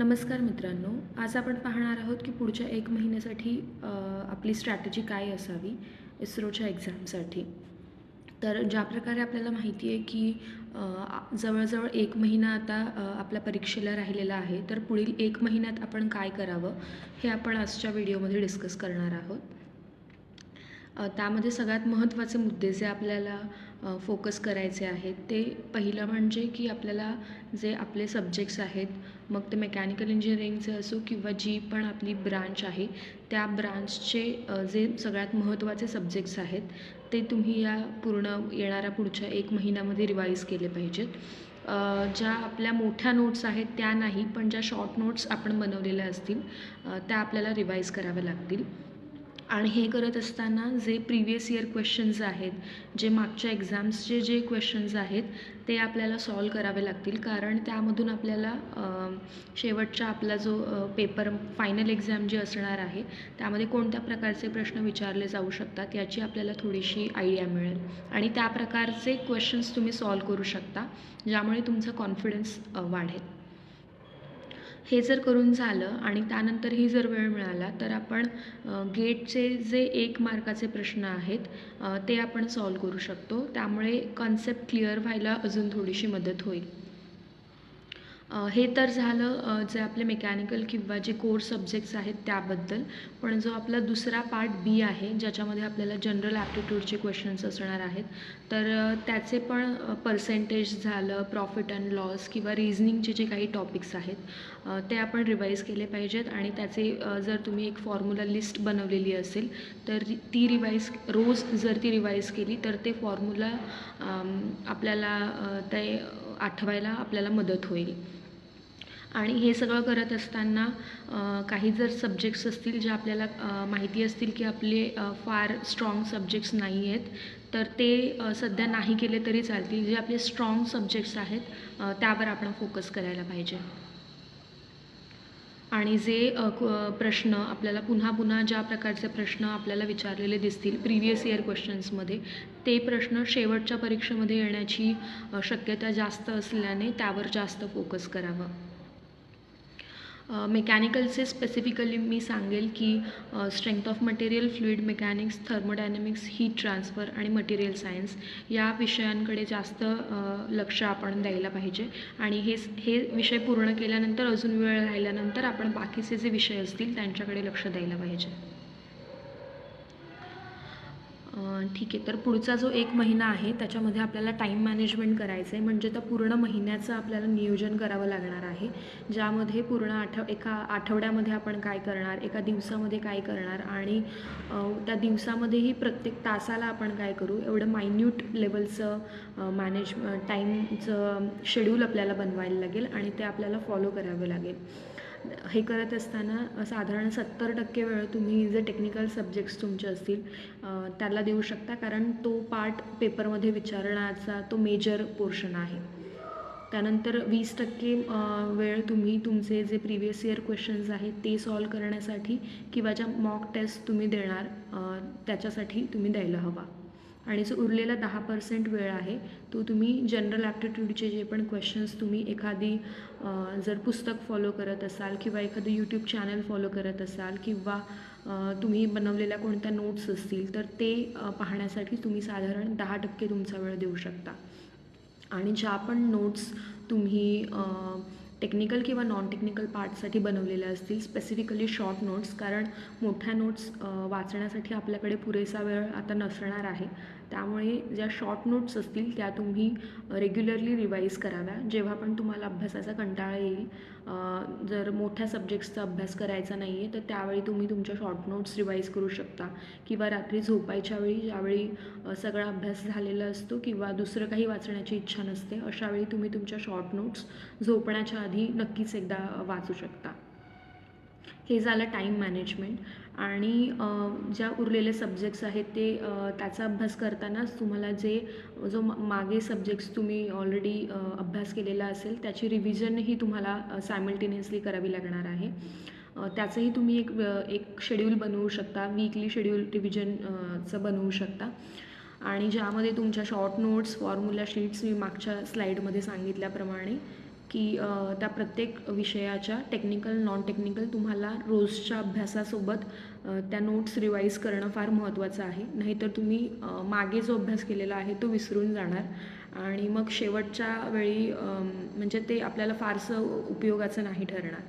नमस्कार मित्रांनो आज आपण पाहणार आहोत की पुढच्या एक महिन्यासाठी आपली स्ट्रॅटेजी काय असावी इस्रोच्या एक्झामसाठी तर ज्या प्रकारे आपल्याला माहिती आहे की जवळजवळ एक महिना आता आपल्या परीक्षेला राहिलेला आहे तर पुढील एक महिन्यात आपण काय करावं हे आपण आजच्या व्हिडिओमध्ये डिस्कस करणार आहोत. त्यामध्ये सगळ्यात महत्त्वाचे मुद्दे जे आपल्याला फोकस करायचे आहेत. ते पहिलं म्हणजे की आपल्याला जे आपले सब्जेक्ट्स आहेत मग ते मेकॅनिकल इंजिनिअरिंगचे असो किंवा जी पण आपली ब्रांच आहे त्या ब्रांचचे जे सगळ्यात महत्त्वाचे सब्जेक्ट्स आहेत ते तुम्ही या पूर्ण येणाऱ्या पुढच्या एक महिन्यामध्ये रिवाईज केले पाहिजेत. ज्या आपल्या मोठ्या नोट्स आहेत त्या नाही पण ज्या शॉर्ट नोट्स आपण बनवलेल्या असतील त्या आपल्याला रिवाईज कराव्या लागतील. आणि हे करत असताना जे प्रिवियस इयर क्वेश्चन्स आहेत जे मागच्या एक्झाम्सचे जे क्वेश्चन्स आहेत ते आपल्याला सॉल्व करावे लागतील. कारण त्यामधून आपल्याला शेवटच्या शेवटचा आपला जो पेपर फायनल एक्झाम जी असणार आहे त्यामध्ये कोणत्या प्रकारचे प्रश्न विचारले जाऊ शकतात याची आपल्याला थोडीशी आयडिया मिळेल. आणि त्या प्रकारचे क्वेश्चन्स तुम्ही सॉल्व करू शकता ज्यामुळे तुमचा कॉन्फिडन्स वाढेल. हे जर करून झालं आणि त्यानंतरही जर वेळ मिळाला तर आपण गेटचे जे एक मार्काचे प्रश्न आहेत ते आपण सॉल्व करू शकतो. त्यामुळे कन्सेप्ट क्लिअर व्हायला अजून थोडीशी मदत होईल. हे तर झालं जे आपले मेकॅनिकल किंवा जे कोर सब्जेक्ट्स आहेत त्याबद्दल. पण जो आपला दुसरा पार्ट बी आहे ज्याच्यामध्ये आपल्याला जनरल ॲप्टिट्यूडचे क्वेश्चन्स असणार आहेत तर त्याचे पण पर्सेंटेज झालं प्रॉफिट अँड लॉस किंवा रिझनिंगचे जे काही टॉपिक्स आहेत ते आपण रिवाईज केले पाहिजेत. आणि त्याचे जर तुम्ही एक फॉर्म्युला लिस्ट बनवलेली असेल तर ती- रिवाईज रोज जर ती रिवाईज केली तर ते फॉर्म्युला आपल्याला ते आठवायला आपल्याला मदत होईल. आणि हे सगळं करत असताना काही जर सब्जेक्ट्स असतील जे आपल्याला माहिती असतील की आपले फार स्ट्रॉंग सब्जेक्ट्स नाही आहेत तर ते सध्या नाही केले तरी चालतील. जे आपले स्ट्रॉंग सब्जेक्ट्स आहेत त्यावर आपण फोकस करायला पाहिजे. आणि जे प्रश्न आपल्याला पुन्हा पुन्हा ज्या प्रकारचे प्रश्न आपल्याला विचारलेले दिसतील प्रिवियस इयर क्वेश्चन्समध्ये ते प्रश्न शेवटच्या परीक्षेमध्ये येण्याची शक्यता जास्त असल्याने त्यावर जास्त फोकस करावं. मेकॅनिकलचे स्पेसिफिकली मी सांगेल की strength of material fluid mechanics thermodynamics heat transfer आणि मटेरियल सायन्स या विषयांकडे जास्त लक्ष आपण द्यायला पाहिजे. आणि हे हे विषय पूर्ण केल्यानंतर अजून वेळ राहिल्यानंतर आपण बाकीचे जे विषय असतील त्यांच्याकडे लक्ष द्यायला पाहिजे. ठीक आहे. तर पुढचा जो एक महिना आहे त्याच्यामध्ये आपल्याला टाईम मॅनेजमेंट करायचं आहे म्हणजे त्या पूर्ण महिन्याचं आपल्याला नियोजन करावं लागणार आहे. ज्यामध्ये पूर्ण आठव एका आठवड्यामध्ये आपण काय करणार एका दिवसामध्ये काय करणार आणि त्या दिवसामध्येही प्रत्येक तासाला आपण काय करू? एवढं मायन्यूट लेवलचं मॅनेज टाईमचं शेड्यूल आपल्याला बनवायला लागेल आणि ते आपल्याला फॉलो करावं लागेल. हे करत असताना साधारण सत्तर टक्के वेळ तुम्ही जे टेक्निकल सब्जेक्ट्स तुमचे असतील त्याला देऊ शकता. कारण तो पार्ट पेपरमध्ये विचारण्याचा तो मेजर पोर्शन आहे. त्यानंतर वीस टक्के वेळ तुम्ही तुमचे जे प्रिवियस इयर क्वेश्चन्स आहेत ते सॉल्व करण्यासाठी किंवा ज्या मॉक टेस्ट तुम्ही देणार त्याच्यासाठी तुम्ही द्यायला हवा. आणि जो उरलेला दहा पर्सेंट वेळ आहे तो तुम्ही जनरल ॲप्टिट्यूडचे जे पण क्वेश्चन्स तुम्ही एखादी जर पुस्तक फॉलो करत असाल किंवा एखादं यूट्यूब चॅनल फॉलो करत असाल किंवा तुम्ही बनवलेल्या कोणत्या नोट्स असतील तर ते पाहण्यासाठी तुम्ही साधारण दहा टक्के तुमचा वेळ देऊ शकता. आणि ज्या पण नोट्स तुम्ही टेक्निकल किंवा नॉन टेक्निकल पार्टसाठी बनवलेल्या असतील स्पेसिफिकली शॉर्ट नोट्स कारण मोठ्या नोट्स वाचण्यासाठी आपल्याकडे पुरेसा वेळ आता नसणार आहे. त्यामुळे ज्या शॉर्ट नोट्स असतील त्या तुम्ही रेग्युलरली रिवाईज कराव्या. जेव्हा पण तुम्हाला अभ्यासाचा कंटाळा येईल जर मोठ्या सब्जेक्ट्सचा अभ्यास करायचा नाही आहे तर त्यावेळी तुम्ही तुमच्या शॉर्ट नोट्स रिवाईज करू शकता. किंवा रात्री झोपायच्या वेळी ज्यावेळी सगळा अभ्यास झालेला असतो किंवा दुसरं काही वाचण्याची इच्छा नसते अशावेळी तुम्ही तुमच्या शॉर्ट नोट्स झोपण्याच्या आधी नक्कीच एकदा वाचू शकता. हे झालं टाईम मॅनेजमेंट आणि ज्या उरलेले सब्जेक्ट्स आहेत ते त्याचा अभ्यास करतानाच तुम्हाला जे जो मागे सब्जेक्ट्स तुम्ही ऑलरेडी अभ्यास केलेला असेल त्याची रिव्हिजनही तुम्हाला सायमल्टेनियसली करावी लागणार आहे. त्याचंही तुम्ही एक एक शेड्यूल बनवू शकता वीकली शेड्यूल रिव्हिजनचं बनवू शकता. आणि ज्यामध्ये तुमच्या शॉर्ट नोट्स फॉर्म्युला शीट्स मी मागच्या स्लाईडमध्ये सांगितल्याप्रमाणे की त्या प्रत्येक विषयाच्या टेक्निकल नॉन टेक्निकल तुम्हाला रोजच्या अभ्यासासोबत त्या नोट्स रिवाईज करणं फार महत्त्वाचं आहे. नाहीतर तुम्ही मागे जो अभ्यास केलेला आहे तो विसरून जाणार. आणि मग शेवटच्या वेळी म्हणजे ते आपल्याला फारसं उपयोगाचं नाही ठरणार.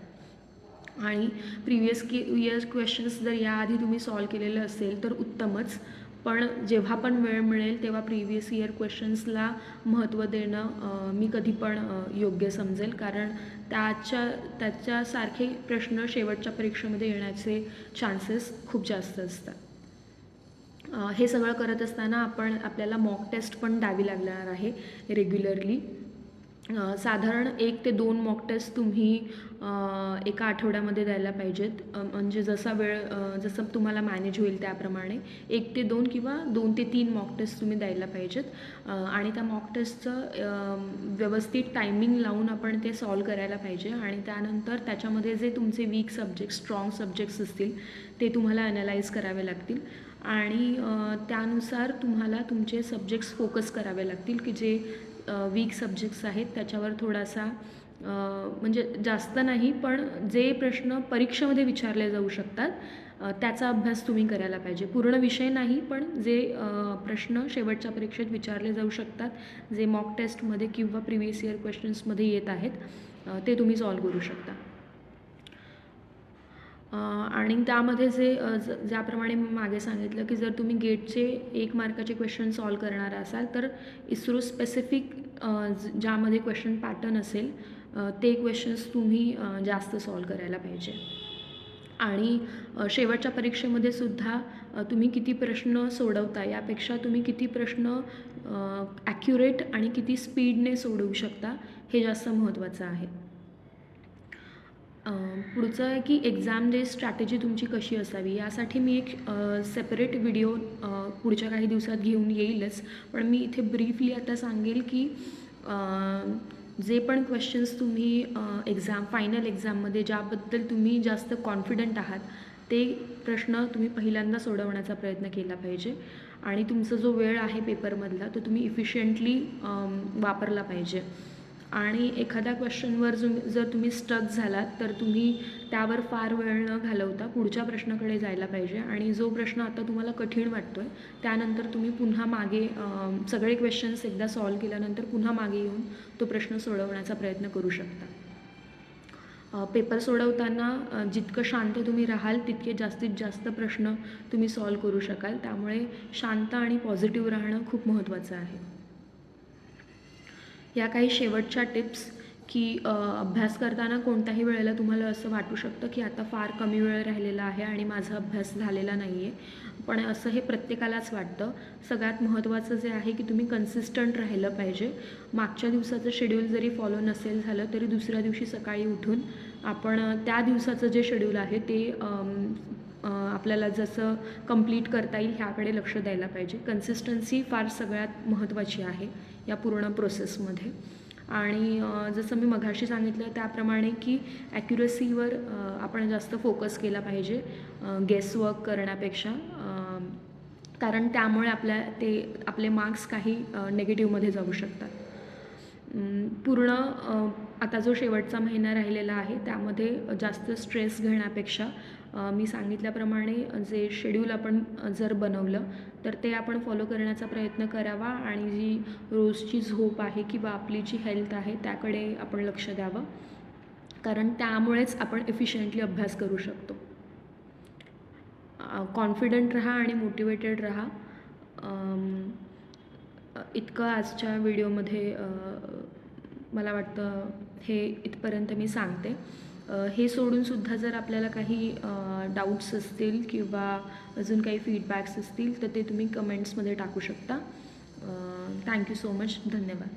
आणि प्रिवियस की इयर्स क्वेश्चन्स जर याआधी तुम्ही सॉल्व केलेलं असेल तर उत्तमच. पण जेव्हा पण वेळ मिळेल तेव्हा प्रिव्हियस इयर क्वेश्चन्सला महत्त्व देणं मी कधी पण योग्य समजेल. कारण त्याच्या त्याच्यासारखे प्रश्न शेवटच्या परीक्षेमध्ये येण्याचे चान्सेस खूप जास्त असतात. हे सगळं करत असताना आपण आपल्याला मॉक टेस्ट पण द्यावी लागणार आहे रेग्युलरली साधारण एक ते दोन मॉक टेस्ट तुम्ही एका आठवड्यामध्ये द्यायला पाहिजेत. म्हणजे जसा वेळ जसं तुम्हाला मॅनेज होईल त्याप्रमाणे एक ते दोन किंवा दोन ते तीन मॉक टेस्ट तुम्ही द्यायला पाहिजेत. आणि त्या मॉक टेस्टचं व्यवस्थित टायमिंग लावून आपण ते सॉल्व करायला पाहिजे. आणि त्यानंतर त्याच्यामध्ये जे तुमचे वीक सब्जेक्ट स्ट्रॉंग सब्जेक्ट्स असतील ते तुम्हाला अनालाइज करावे लागतील. आणि त्यानुसार तुम्हाला तुमचे सब्जेक्ट्स फोकस करावे लागतील की जे वीक सब्जेक्ट्स आहेत त्याच्यावर थोडासा म्हणजे जास्त नाही पण जे प्रश्न परीक्षेमध्ये विचारले जाऊ शकतात त्याचा अभ्यास तुम्ही करायला पाहिजे. पूर्ण विषय नाही पण जे प्रश्न शेवटच्या परीक्षेत विचारले जाऊ शकतात जे मॉक टेस्टमध्ये किंवा प्रिव्हियस इयर क्वेश्चन्समध्ये येत आहेत ते तुम्ही सॉल्व करू शकता. आणि त्यामध्ये जे ज ज्याप्रमाणे मागे सांगितलं की जर तुम्ही गेटचे एक मार्काचे क्वेश्चन सॉल्व करणार असाल तर इस्रो स्पेसिफिक ज्यामध्ये क्वेश्चन पॅटर्न असेल ते क्वेश्चन्स तुम्ही जास्त सॉल्व करायला पाहिजे. आणि शेवटच्या परीक्षेमध्ये सुद्धा तुम्ही किती प्रश्न सोडवता यापेक्षा तुम्ही किती प्रश्न ॲक्युरेट आणि किती स्पीडने सोडवू शकता हे जास्त महत्त्वाचं आहे. पुढचं आहे की एक्झाम डे स्ट्रॅटेजी तुमची कशी असावी? यासाठी मी एक सेपरेट व्हिडिओ पुढच्या काही दिवसात घेऊन येईलच. पण मी इथे ब्रीफली आता सांगेल की जे पण क्वेश्चन्स तुम्ही एक्झाम फायनल एक्झाममध्ये ज्याबद्दल तुम्ही जास्त कॉन्फिडंट आहात ते प्रश्न तुम्ही पहिल्यांदा सोडवण्याचा प्रयत्न केला पाहिजे. आणि तुमचा जो वेळ आहे पेपरमधला तो तुम्ही इफिशियंटली वापरला पाहिजे. आणि एखाद्या क्वेश्चनवर जो जर तुम्ही स्टक झालात तर तुम्ही त्यावर फार वेळ न घालवता पुढच्या प्रश्नाकडे जायला पाहिजे. आणि जो प्रश्न आता तुम्हाला कठीण वाटतो आहे त्यानंतर तुम्ही पुन्हा मागे सगळे क्वेश्चन्स एकदा सॉल्व केल्यानंतर पुन्हा मागे येऊन तो प्रश्न सोडवण्याचा प्रयत्न करू शकता. पेपर सोडवताना जितकं शांत तुम्ही राहाल तितके जास्तीत जास्त प्रश्न तुम्ही सॉल्व करू शकाल. त्यामुळे शांत आणि पॉझिटिव्ह राहणं खूप महत्त्वाचं आहे. या काही शेवटच्या टिप्स की अभ्यास करताना कोणत्याही वेळेला तुम्हाला असं वाटू शकतं की आता फार कमी वेळ राहिलेला आहे आणि माझा अभ्यास झालेला नाही आहे पण असं हे प्रत्येकालाच वाटतं. सगळ्यात महत्त्वाचं जे आहे की तुम्ही कन्सिस्टंट राहिलं पाहिजे. मागच्या दिवसाचं शेड्यूल जरी फॉलो नसेल झालं तरी दुसऱ्या दिवशी सकाळी उठून आपण त्या दिवसाचं जे शेड्यूल आहे ते आपल्याला जसं कंप्लीट करता येईल ह्याकडे लक्ष द्यायला पाहिजे. कन्सिस्टन्सी फार सगळ्यात महत्त्वाची आहे या पूर्ण प्रोसेसमध्ये आणि जसं मी मघाशी सांगितलं त्याप्रमाणे की ॲक्युरसीवर आपण जास्त फोकस केला पाहिजे गेसवर्क करण्यापेक्षा. कारण त्यामुळे आपल्या ते आपले मार्क्स काही नेगेटिव्हमध्ये जाऊ शकतात. पूर्ण आता जो शेवटचा महिना राहिलेला आहे त्यामध्ये जास्त स्ट्रेस घेण्यापेक्षा मी सांगितल्याप्रमाणे जे शेड्यूल आपण जर बनवलं तर ते आपण फॉलो करण्याचा प्रयत्न करावा आणि जी रोजची झोप आहे किंवा आपली जी हेल्थ आहे त्याकडे आपण लक्ष द्यावं. कारण त्यामुळेच आपण एफिशियंटली अभ्यास करू शकतो. कॉन्फिडंट राहा आणि मोटिवेटेड राहा. इतकं आजच्या व्हिडिओमध्ये मला वाटतं हे इथपर्यंत मी सांगते. हे सोडूनसुद्धा जर आपल्याला काही डाऊट्स असतील किंवा अजून काही फीडबॅक्स असतील तर ते तुम्ही कमेंट्समध्ये टाकू शकता. थँक्यू सो मच धन्यवाद.